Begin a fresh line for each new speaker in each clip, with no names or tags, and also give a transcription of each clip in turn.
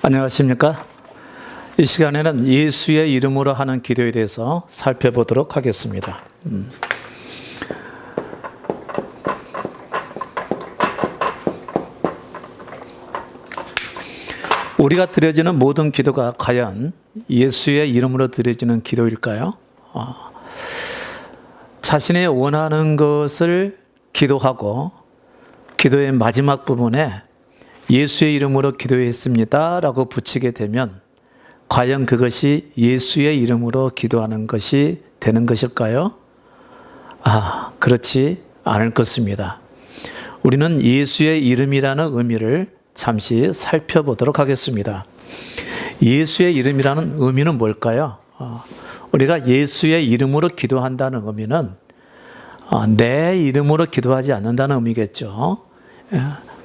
안녕하십니까? 이 시간에는 예수의 이름으로 하는 기도에 대해서 살펴보도록 하겠습니다. 음. 우리가 드려지는 모든 기도가 과연 예수의 이름으로 드려지는 기도일까요? 어. 자신이 원하는 것을 기도하고 기도의 마지막 부분에 예수의 이름으로 기도했습니다. 라고 붙이게 되면 과연 그것이 예수의 이름으로 기도하는 것이 되는 것일까요? 아, 그렇지 않을 것입니다. 우리는 예수의 이름이라는 의미를 잠시 살펴보도록 하겠습니다. 예수의 이름이라는 의미는 뭘까요? 어, 우리가 예수의 이름으로 기도한다는 의미는 어, 내 이름으로 기도하지 않는다는 의미겠죠.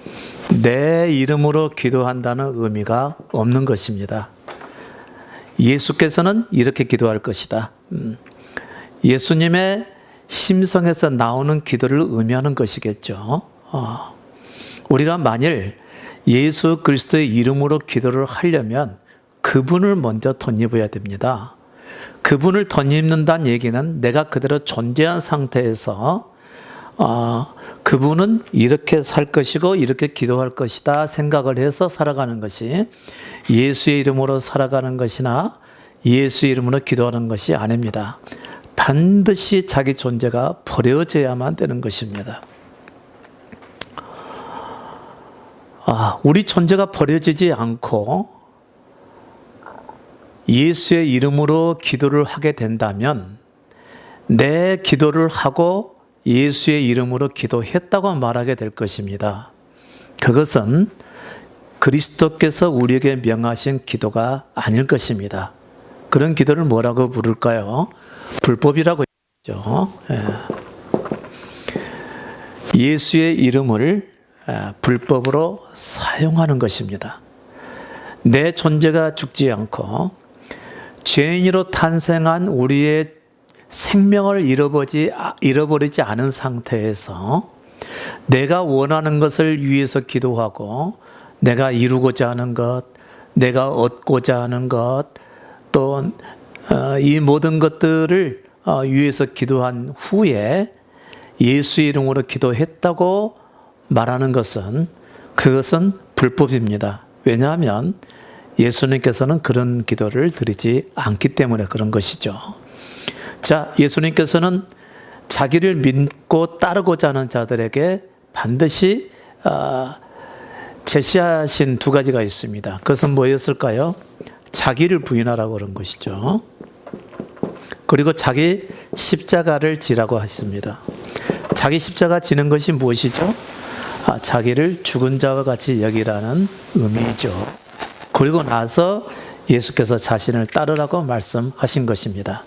예. 내 이름으로 기도한다는 의미가 없는 것입니다. 예수께서는 이렇게 기도할 것이다. 음. 예수님의 심성에서 나오는 기도를 의미하는 것이겠죠. 어. 우리가 만일 예수 그리스도의 이름으로 기도를 하려면 그분을 먼저 덧입어야 됩니다. 그분을 덧입는다는 얘기는 내가 그대로 존재한 상태에서 어, 그분은 이렇게 살 것이고 이렇게 기도할 것이다 생각을 해서 살아가는 것이 예수의 이름으로 살아가는 것이나 예수의 이름으로 기도하는 것이 아닙니다. 반드시 자기 존재가 버려져야만 되는 것입니다. 아, 우리 존재가 버려지지 않고 예수의 이름으로 기도를 하게 된다면 내 기도를 하고 예수의 이름으로 기도했다고 말하게 될 것입니다. 그것은 그리스도께서 우리에게 명하신 기도가 아닐 것입니다. 그런 기도를 뭐라고 부를까요? 불법이라고 했죠. 예. 예수의 이름을 불법으로 사용하는 것입니다. 내 존재가 죽지 않고 죄인으로 탄생한 우리의 생명을 잃어버리지, 잃어버리지 않은 상태에서 내가 원하는 것을 위해서 기도하고 내가 이루고자 하는 것, 내가 얻고자 하는 것, 또 이 모든 것들을 어, 위해서 기도한 후에 예수 이름으로 기도했다고 말하는 것은 그것은 불법입니다. 왜냐하면 예수님께서는 그런 기도를 드리지 않기 때문에 그런 것이죠. 자, 예수님께서는 자기를 믿고 따르고자 하는 자들에게 반드시 어, 제시하신 두 가지가 있습니다. 그것은 뭐였을까요? 자기를 부인하라고 그런 것이죠. 그리고 자기 십자가를 지라고 하십니다. 자기 십자가 지는 것이 무엇이죠? 아, 자기를 죽은 자와 같이 여기라는 의미죠. 그리고 나서 예수께서 자신을 따르라고 말씀하신 것입니다.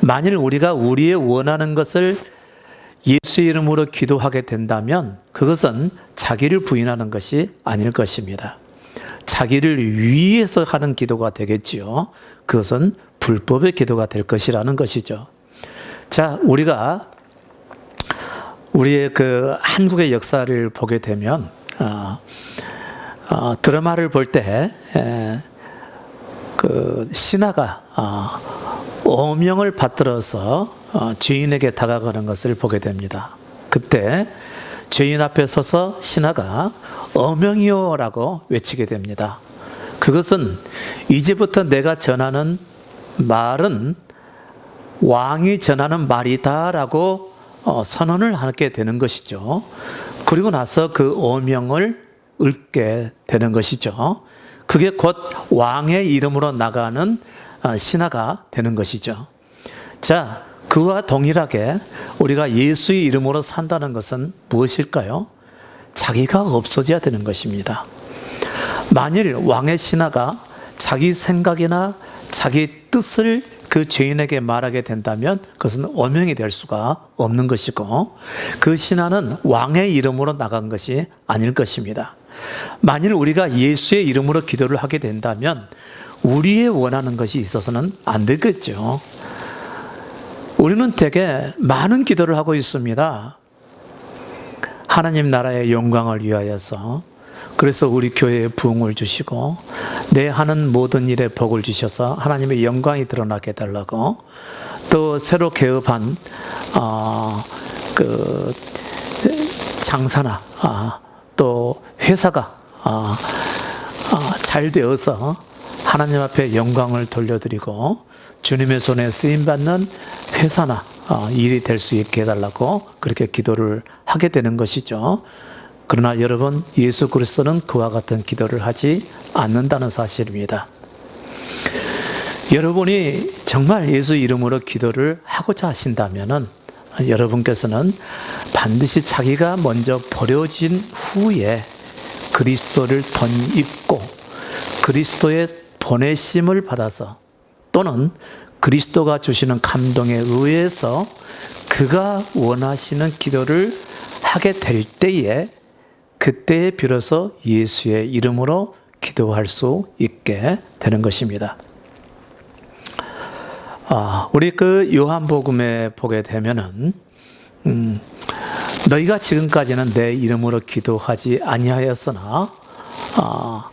만일 우리가 우리의 원하는 것을 예수의 이름으로 기도하게 된다면 그것은 자기를 부인하는 것이 아닐 것입니다. 자기를 위해서 하는 기도가 되겠지요. 그것은 불법의 기도가 될 것이라는 것이죠. 자, 우리가 우리의 그 한국의 역사를 보게 되면 어, 어, 드라마를 볼때 그 신하가 어, 어명을 받들어서 어, 죄인에게 다가가는 것을 보게 됩니다. 그때 죄인 앞에 서서 신하가 어명이요라고 외치게 됩니다. 그것은 이제부터 내가 전하는 말은 왕이 전하는 말이다라고 어, 선언을 하게 되는 것이죠. 그리고 나서 그 어명을 읊게 되는 것이죠. 그게 곧 왕의 이름으로 나가는 어, 신하가 되는 것이죠. 자, 그와 동일하게 우리가 예수의 이름으로 산다는 것은 무엇일까요? 자기가 없어져야 되는 것입니다. 만일 왕의 신하가 자기 생각이나 자기 뜻을 그 죄인에게 말하게 된다면 그것은 어명이 될 수가 없는 것이고 그 신하는 왕의 이름으로 나간 것이 아닐 것입니다. 만일 우리가 예수의 이름으로 기도를 하게 된다면 우리의 원하는 것이 있어서는 안 되겠죠. 우리는 되게 많은 기도를 하고 있습니다. 하나님 나라의 영광을 위하여서 그래서 우리 교회에 부흥을 주시고 내 하는 모든 일에 복을 주셔서 하나님의 영광이 드러나게 해달라고 또 새로 개업한 어, 그 장사나 아, 또 회사가 아, 아, 잘 되어서 하나님 앞에 영광을 돌려드리고 주님의 손에 쓰임 받는 회사나 아, 일이 될 수 있게 해달라고 그렇게 기도를 하게 되는 것이죠. 그러나 여러분 예수 그리스도는 그와 같은 기도를 하지 않는다는 사실입니다. 여러분이 정말 예수 이름으로 기도를 하고자 하신다면은 여러분께서는 반드시 자기가 먼저 버려진 후에 그리스도를 덧입고 그리스도의 보내심을 받아서 또는 그리스도가 주시는 감동에 의해서 그가 원하시는 기도를 하게 될 때에 그때에 비로소 예수의 이름으로 기도할 수 있게 되는 것입니다. 아, 우리 그 요한복음에 보게 되면은 음, 너희가 지금까지는 내 이름으로 기도하지 아니하였으나 아,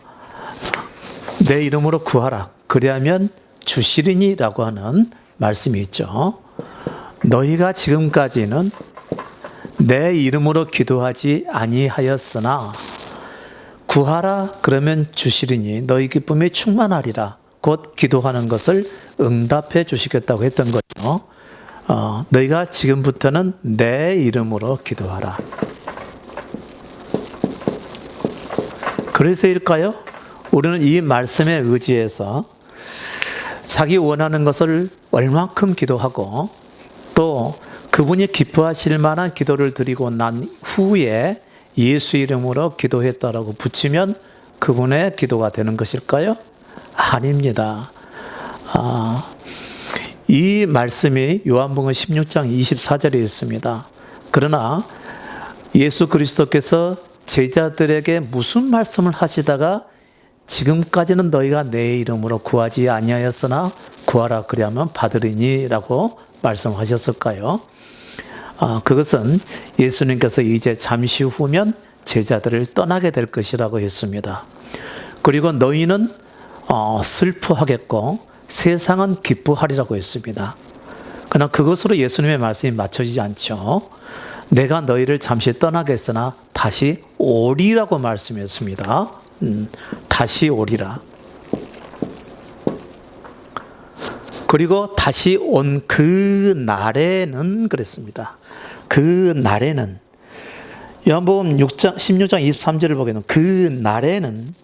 내 이름으로 구하라 그리하면 주시리니라고 하는 말씀이 있죠. 너희가 지금까지는 내 이름으로 기도하지 아니하였으나 구하라 그러면 주시리니 너희 기쁨이 충만하리라 곧 기도하는 것을 응답해 주시겠다고 했던 거죠. 어, 너희가 지금부터는 내 이름으로 기도하라. 그래서일까요? 우리는 이 말씀에 의지해서 자기 원하는 것을 얼만큼 기도하고 또 그분이 기뻐하실 만한 기도를 드리고 난 후에 예수 이름으로 기도했다라고 붙이면 그분의 기도가 되는 것일까요? 아닙니다. 아, 이 말씀이 요한복음 16장 24절에 있습니다. 그러나 예수 그리스도께서 제자들에게 무슨 말씀을 하시다가 지금까지는 너희가 내 이름으로 구하지 아니하였으나 구하라 그리하면 받으리니라고 말씀하셨을까요? 아, 그것은 예수님께서 이제 잠시 후면 제자들을 떠나게 될 것이라고 했습니다. 그리고 너희는 어, 슬퍼하겠고 세상은 기뻐하리라고 했습니다. 그러나 그것으로 예수님의 말씀이 맞춰지지 않죠. 내가 너희를 잠시 떠나겠으나 다시 오리라고 말씀했습니다. 음, 다시 오리라. 그리고 다시 온 그 날에는 그랬습니다. 그 날에는 요한복음 6장 16장 23절을 보게 되면 그 날에는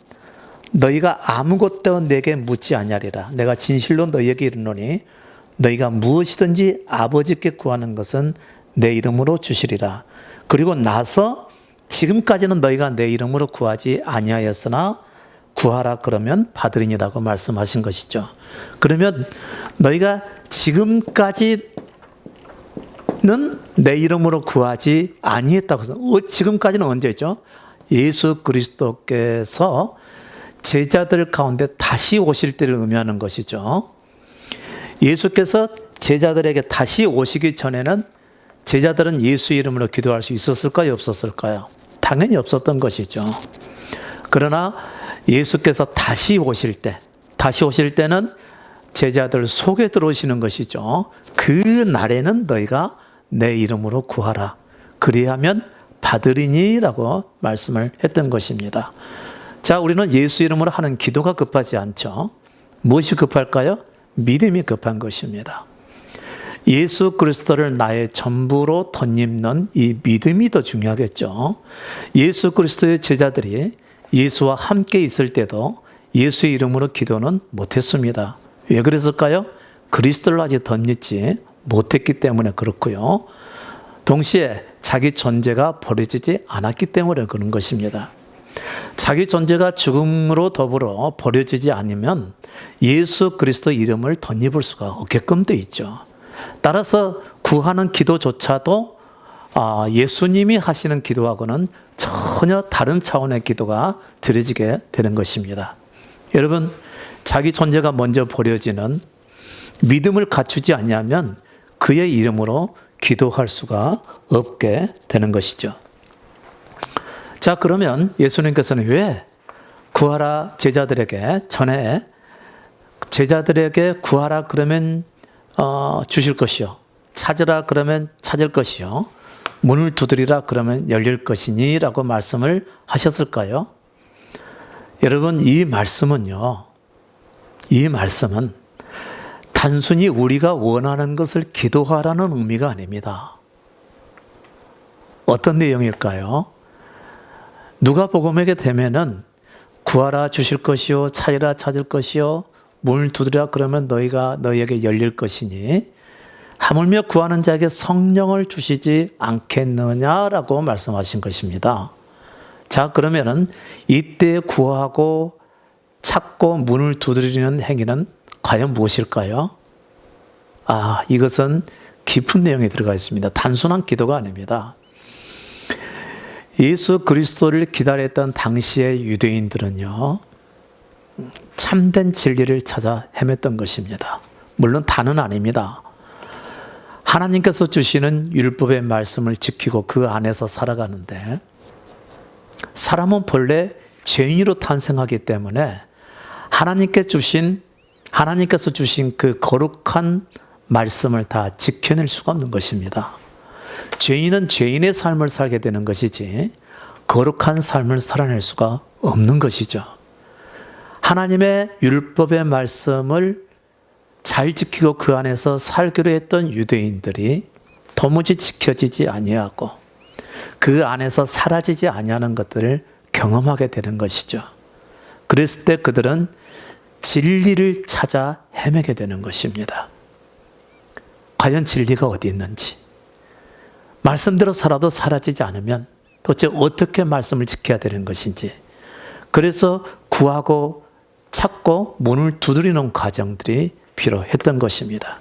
너희가 아무것도 내게 묻지 아니하리라. 내가 진실로 너희에게 이르노니 너희가 무엇이든지 아버지께 구하는 것은 내 이름으로 주시리라. 그리고 나서 지금까지는 너희가 내 이름으로 구하지 아니하였으나 구하라 그러면 받으리니라고 말씀하신 것이죠. 그러면 너희가 지금까지는 내 이름으로 구하지 아니했다고 어, 지금까지는 언제죠? 예수 그리스도께서 제자들 가운데 다시 오실 때를 의미하는 것이죠. 예수께서 제자들에게 다시 오시기 전에는 제자들은 예수 이름으로 기도할 수 있었을까요? 없었을까요? 당연히 없었던 것이죠. 그러나 예수께서 다시 오실 때, 다시 오실 때는 제자들 속에 들어오시는 것이죠. 그 날에는 너희가 내 이름으로 구하라. 그리하면 받으리니라고 말씀을 했던 것입니다. 자, 우리는 예수 이름으로 하는 기도가 급하지 않죠. 무엇이 급할까요? 믿음이 급한 것입니다. 예수 그리스도를 나의 전부로 덧입는 이 믿음이 더 중요하겠죠. 예수 그리스도의 제자들이 예수와 함께 있을 때도 예수의 이름으로 기도는 못했습니다. 왜 그랬을까요? 그리스도를 아직 덧입지 못했기 때문에 그렇고요. 동시에 자기 존재가 버려지지 않았기 때문에 그런 것입니다. 자기 존재가 죽음으로 더불어 버려지지 않으면 예수 그리스도 이름을 덧입을 수가 없게끔 돼 있죠. 따라서 구하는 기도조차도 아, 예수님이 하시는 기도하고는 전혀 다른 차원의 기도가 드려지게 되는 것입니다. 여러분, 자기 존재가 먼저 버려지는 믿음을 갖추지 않냐면 그의 이름으로 기도할 수가 없게 되는 것이죠. 자, 그러면 예수님께서는 왜 구하라 제자들에게 전에 제자들에게 구하라 그러면 어, 주실 것이요. 찾으라 그러면 찾을 것이요. 문을 두드리라 그러면 열릴 것이니 라고 말씀을 하셨을까요? 여러분 이 말씀은요. 이 말씀은 단순히 우리가 원하는 것을 기도하라는 의미가 아닙니다. 어떤 내용일까요? 누가 복음에게 되면은 구하라 주실 것이요 찾으라 찾을 것이요 문을 두드리라 그러면 너희가 너희에게 열릴 것이니 하물며 구하는 자에게 성령을 주시지 않겠느냐라고 말씀하신 것입니다. 자, 그러면은 이때 구하고 찾고 문을 두드리는 행위는 과연 무엇일까요? 아, 이것은 깊은 내용이 들어가 있습니다. 단순한 기도가 아닙니다. 예수 그리스도를 기다렸던 당시의 유대인들은요, 참된 진리를 찾아 헤맸던 것입니다. 물론 다는 아닙니다. 하나님께서 주시는 율법의 말씀을 지키고 그 안에서 살아가는데 사람은 본래 죄인으로 탄생하기 때문에 하나님께 주신 하나님께서 주신 그 거룩한 말씀을 다 지켜낼 수가 없는 것입니다. 죄인은 죄인의 삶을 살게 되는 것이지 거룩한 삶을 살아낼 수가 없는 것이죠. 하나님의 율법의 말씀을 잘 지키고 그 안에서 살기로 했던 유대인들이 도무지 지켜지지 아니하고 그 안에서 사라지지 아니하는 것들을 경험하게 되는 것이죠. 그랬을 때 그들은 진리를 찾아 헤매게 되는 것입니다. 과연 진리가 어디 있는지 말씀대로 살아도 사라지지 않으면 도대체 어떻게 말씀을 지켜야 되는 것인지 그래서 구하고 찾고 문을 두드리는 과정들이 필요했던 것입니다.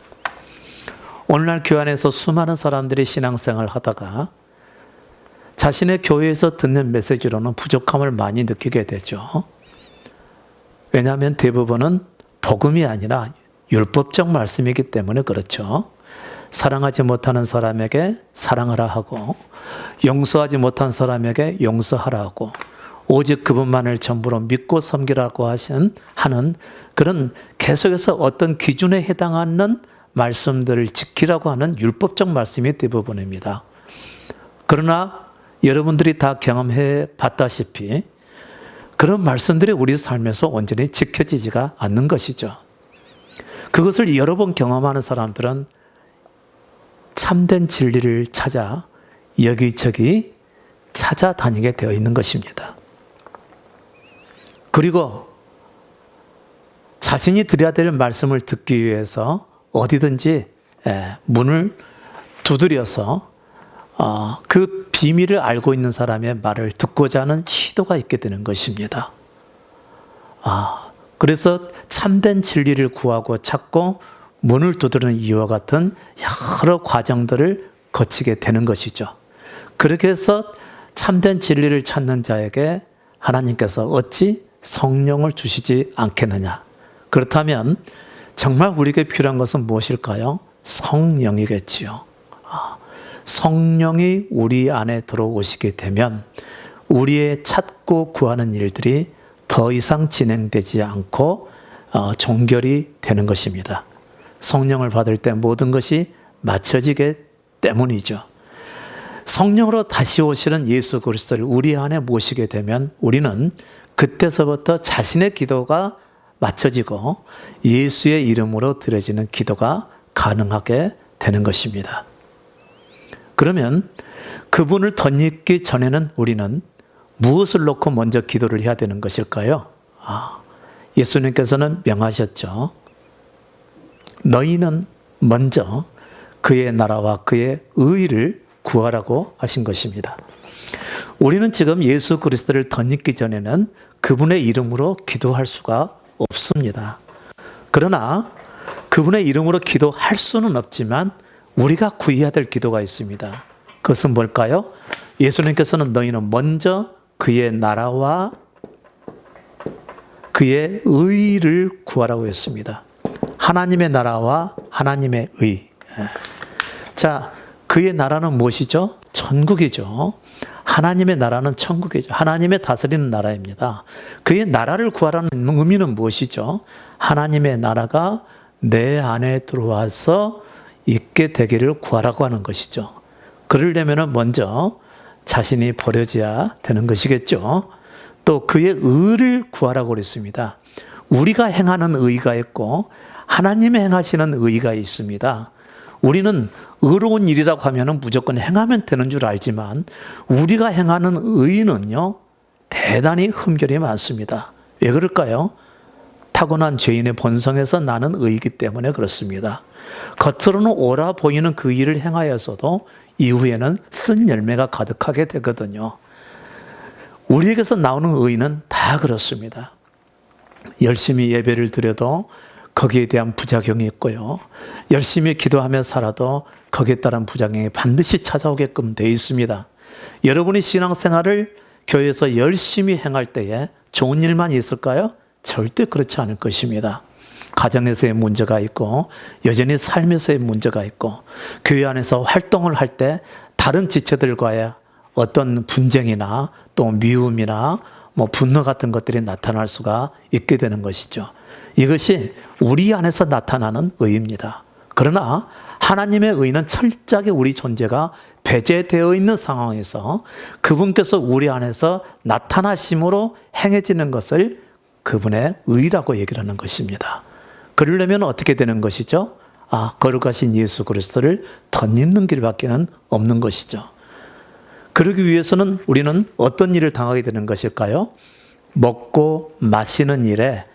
오늘날 교회 안에서 수많은 사람들이 신앙생활을 하다가 자신의 교회에서 듣는 메시지로는 부족함을 많이 느끼게 되죠. 왜냐하면 대부분은 복음이 아니라 율법적 말씀이기 때문에 그렇죠. 사랑하지 못하는 사람에게 사랑하라 하고 용서하지 못한 사람에게 용서하라 하고 오직 그분만을 전부로 믿고 섬기라고 하신 하는 그런 계속해서 어떤 기준에 해당하는 말씀들을 지키라고 하는 율법적 말씀이 대부분입니다. 그러나 여러분들이 다 경험해 봤다시피 그런 말씀들이 우리 삶에서 온전히 지켜지지가 않는 것이죠. 그것을 여러 번 경험하는 사람들은 참된 진리를 찾아 여기저기 찾아다니게 되어 있는 것입니다. 그리고 자신이 드려야 될 말씀을 듣기 위해서 어디든지 예, 문을 두드려서 어, 그 비밀을 알고 있는 사람의 말을 듣고자 하는 시도가 있게 되는 것입니다. 아, 그래서 참된 진리를 구하고 찾고 문을 두드리는 이와 같은 여러 과정들을 거치게 되는 것이죠. 그렇게 해서 참된 진리를 찾는 자에게 하나님께서 어찌 성령을 주시지 않겠느냐. 그렇다면 정말 우리에게 필요한 것은 무엇일까요? 성령이겠지요. 아, 성령이 우리 안에 들어오시게 되면 우리의 찾고 구하는 일들이 더 이상 진행되지 않고 어, 종결이 되는 것입니다. 성령을 받을 때 모든 것이 맞춰지게 때문이죠. 성령으로 다시 오시는 예수 그리스도를 우리 안에 모시게 되면 우리는 그때서부터 자신의 기도가 맞춰지고 예수의 이름으로 드려지는 기도가 가능하게 되는 것입니다. 그러면 그분을 덧입기 전에는 우리는 무엇을 놓고 먼저 기도를 해야 되는 것일까요? 아, 예수님께서는 명하셨죠. 너희는 먼저 그의 나라와 그의 의를 구하라고 하신 것입니다. 우리는 지금 예수 그리스도를 덧입기 전에는 그분의 이름으로 기도할 수가 없습니다. 그러나 그분의 이름으로 기도할 수는 없지만 우리가 구해야 될 기도가 있습니다. 그것은 뭘까요? 예수님께서는 너희는 먼저 그의 나라와 그의 의를 구하라고 했습니다. 하나님의 나라와 하나님의 의. 자, 그의 나라는 무엇이죠? 천국이죠. 하나님의 나라는 천국이죠. 하나님의 다스리는 나라입니다. 그의 나라를 구하라는 의미는 무엇이죠? 하나님의 나라가 내 안에 들어와서 있게 되기를 구하라고 하는 것이죠. 그러려면 먼저 자신이 버려져야 되는 것이겠죠. 또 그의 의를 구하라고 그랬습니다. 우리가 행하는 의가 있고 하나님의 행하시는 의가 있습니다. 우리는 의로운 일이라고 하면 무조건 행하면 되는 줄 알지만 우리가 행하는 의는요 대단히 흠결이 많습니다. 왜 그럴까요? 타고난 죄인의 본성에서 나는 의이기 때문에 그렇습니다. 겉으로는 옳아 보이는 그 일을 행하여서도 이후에는 쓴 열매가 가득하게 되거든요. 우리에게서 나오는 의는 다 그렇습니다. 열심히 예배를 드려도 거기에 대한 부작용이 있고요. 열심히 기도하며 살아도 거기에 따른 부작용이 반드시 찾아오게끔 되어 있습니다. 여러분이 신앙생활을 교회에서 열심히 행할 때에 좋은 일만 있을까요? 절대 그렇지 않을 것입니다. 가정에서의 문제가 있고 여전히 삶에서의 문제가 있고 교회 안에서 활동을 할 때 다른 지체들과의 어떤 분쟁이나 또 미움이나 뭐 분노 같은 것들이 나타날 수가 있게 되는 것이죠. 이것이 우리 안에서 나타나는 의입니다. 그러나 하나님의 의는 철저하게 우리 존재가 배제되어 있는 상황에서 그분께서 우리 안에서 나타나심으로 행해지는 것을 그분의 의라고 얘기를 하는 것입니다. 그러려면 어떻게 되는 것이죠? 아, 거룩하신 예수 그리스도를 덧입는 길밖에는 없는 것이죠. 그러기 위해서는 우리는 어떤 일을 당하게 되는 것일까요? 먹고 마시는 일에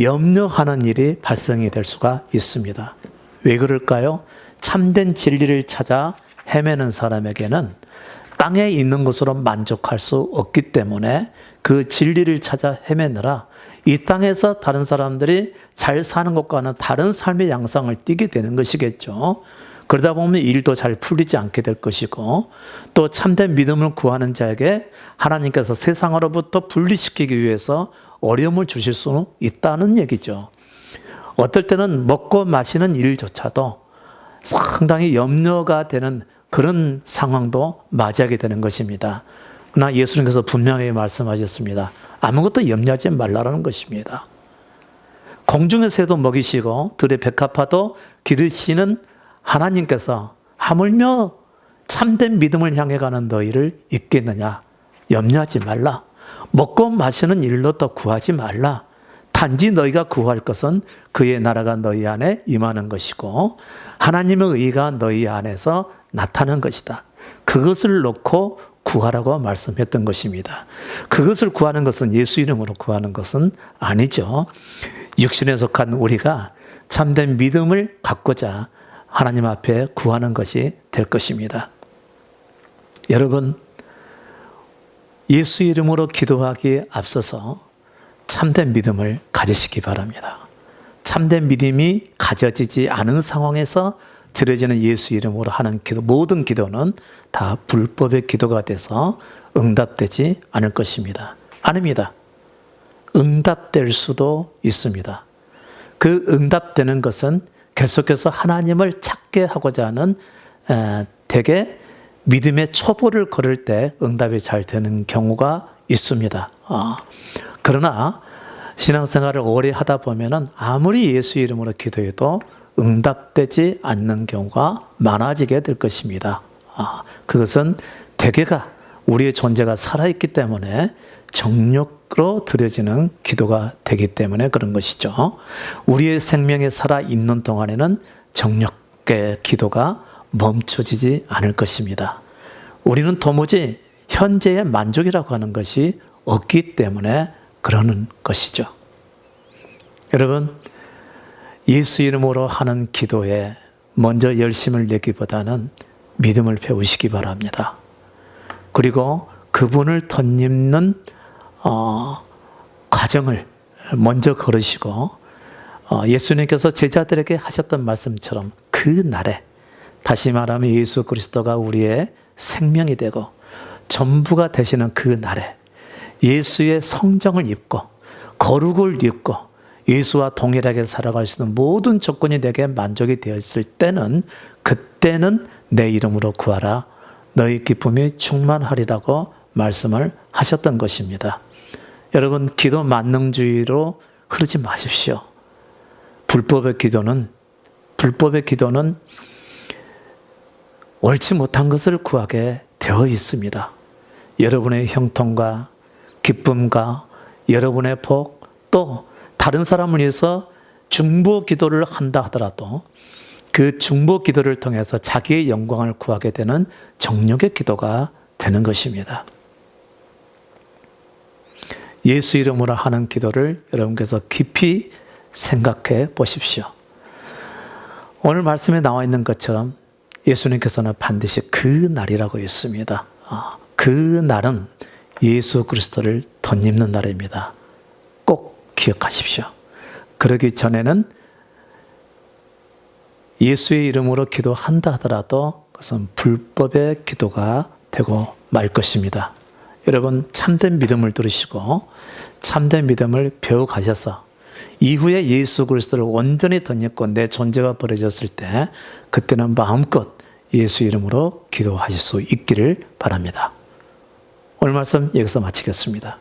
염려하는 일이 발생이 될 수가 있습니다. 왜 그럴까요? 참된 진리를 찾아 헤매는 사람에게는 땅에 있는 것으로 만족할 수 없기 때문에 그 진리를 찾아 헤매느라 이 땅에서 다른 사람들이 잘 사는 것과는 다른 삶의 양상을 띠게 되는 것이겠죠. 그러다 보면 일도 잘 풀리지 않게 될 것이고 또 참된 믿음을 구하는 자에게 하나님께서 세상으로부터 분리시키기 위해서 어려움을 주실 수 있다는 얘기죠. 어떨 때는 먹고 마시는 일조차도 상당히 염려가 되는 그런 상황도 맞이하게 되는 것입니다. 그러나 예수님께서 분명히 말씀하셨습니다. 아무것도 염려하지 말라는 것입니다. 공중의 새도 먹이시고 들의 백합화도 기르시는 하나님께서 하물며 참된 믿음을 향해 가는 너희를 잊겠느냐? 염려하지 말라. 먹고 마시는 일로 더 구하지 말라. 단지 너희가 구할 것은 그의 나라가 너희 안에 임하는 것이고 하나님의 의가 너희 안에서 나타나는 것이다. 그것을 놓고 구하라고 말씀했던 것입니다. 그것을 구하는 것은 예수 이름으로 구하는 것은 아니죠. 육신에 속한 우리가 참된 믿음을 갖고자 하나님 앞에 구하는 것이 될 것입니다. 여러분, 예수 이름으로 기도하기에 앞서서 참된 믿음을 가지시기 바랍니다. 참된 믿음이 가져지지 않은 상황에서 드려지는 예수 이름으로 하는 기도, 모든 기도는 다 불법의 기도가 돼서 응답되지 않을 것입니다. 아닙니다. 응답될 수도 있습니다. 그 응답되는 것은 계속해서 하나님을 찾게 하고자 하는 대개 믿음의 초보를 걸을 때 응답이 잘 되는 경우가 있습니다. 아, 그러나 신앙생활을 오래 하다 보면은 아무리 예수 이름으로 기도해도 응답되지 않는 경우가 많아지게 될 것입니다. 아, 그것은 대개가 우리의 존재가 살아있기 때문에 정력으로 드려지는 기도가 되기 때문에 그런 것이죠. 우리의 생명이 살아있는 동안에는 정력의 기도가 멈춰지지 않을 것입니다. 우리는 도무지 현재의 만족이라고 하는 것이 없기 때문에 그러는 것이죠. 여러분, 예수 이름으로 하는 기도에 먼저 열심을 내기보다는 믿음을 배우시기 바랍니다. 그리고 그분을 덧입는 어, 과정을 먼저 걸으시고 어, 예수님께서 제자들에게 하셨던 말씀처럼 그 날에 다시 말하면 예수 그리스도가 우리의 생명이 되고 전부가 되시는 그 날에 예수의 성정을 입고 거룩을 입고 예수와 동일하게 살아갈 수 있는 모든 조건이 내게 만족이 되었을 때는 그때는 내 이름으로 구하라 너희 기쁨이 충만하리라고 말씀을 하셨던 것입니다. 여러분, 기도 만능주의로 흐르지 마십시오. 불법의 기도는, 불법의 기도는 옳지 못한 것을 구하게 되어 있습니다. 여러분의 형통과 기쁨과 여러분의 복, 또 다른 사람을 위해서 중보 기도를 한다 하더라도 그 중보 기도를 통해서 자기의 영광을 구하게 되는 정력의 기도가 되는 것입니다. 예수 이름으로 하는 기도를 여러분께서 깊이 생각해 보십시오. 오늘 말씀에 나와 있는 것처럼 예수님께서는 반드시 그 날이라고 했습니다. 아, 그 날은 예수 그리스도를 덧입는 날입니다. 꼭 기억하십시오. 그러기 전에는 예수의 이름으로 기도한다 하더라도 그것은 불법의 기도가 되고 말 것입니다. 여러분 참된 믿음을 들으시고 참된 믿음을 배워 가셔서 이후에 예수 그리스도를 온전히 덧입고 내 존재가 버려졌을 때 그때는 마음껏 예수 이름으로 기도하실 수 있기를 바랍니다. 오늘 말씀 여기서 마치겠습니다.